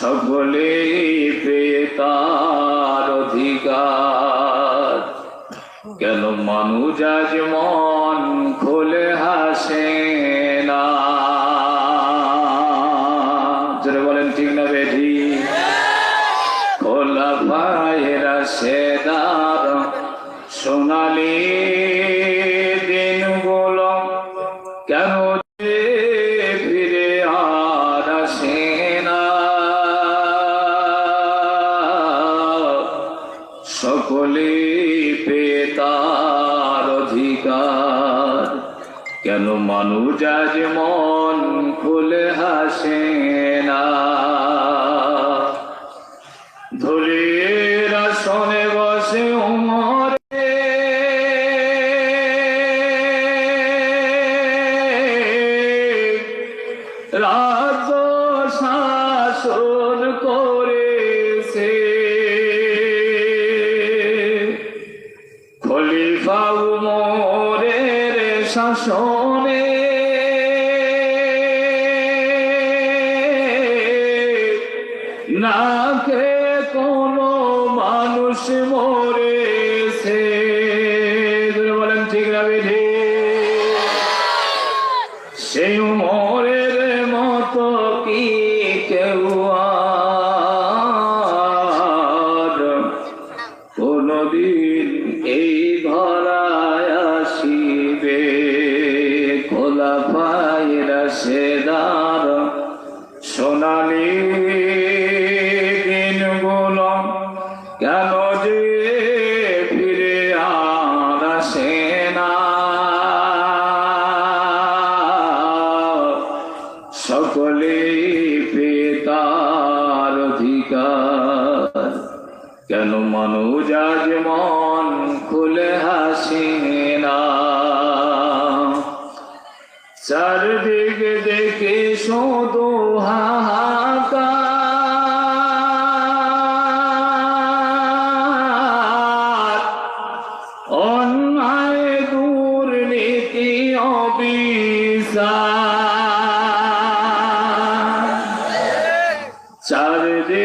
সকলে পেতার অধিকার। কেন মানুষ আজ মন খোলে হাসে বলেন, ঠিক না খোলা সেদার সোনালী সকলে পেতার অধিকার। কেন মানুষ আজ মন খুলে হাসে না? উমরে। রাজ শাসন উমরের শাসনে। নাকে কোনো মানুষ মরেছে কোনদিন এই ধরায় আসিবে খোলা পায়রা সেদার কেন মানুষ আজ মন খুলে হাসে না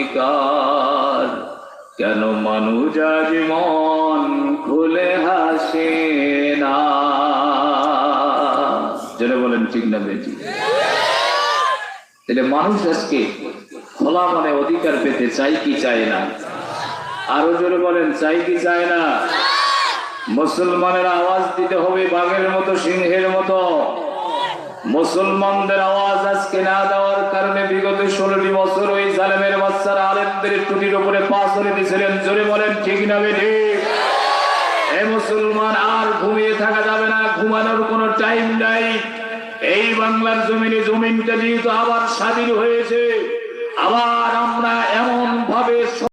অধিকার। কেন মানুষ আজ মন খুলে হাসে না? যেটা বলেন, ঠিক না বেটি তাহলে মানুষ আজকে খোলা মনে অধিকার পেতে চাই কি চায় না? আরও জোরে বলেন চাই কি চায় না? মুসলমানের আওয়াজ দিতে হবে বাঘের মতো, সিংহের মতো মুসলমানদের আওয়াজ আজকে না দেওয়ার কারণে বিগত ষোলোটি বছর ওই জালেমের বাচ্চারা আলেমদের টুটির উপরে পা দিয়েছিলেন। জোরে বলেন, ঠিক না বেঠি এ মুসলমান আর ঘুমিয়ে থাকা যাবে না, ঘুমানোর কোনো টাইম নাই। এই বাংলার জমিনে জমিনটা যেহেতু আবার স্বাধীন হয়েছে, আবার আমরা এমন ভাবে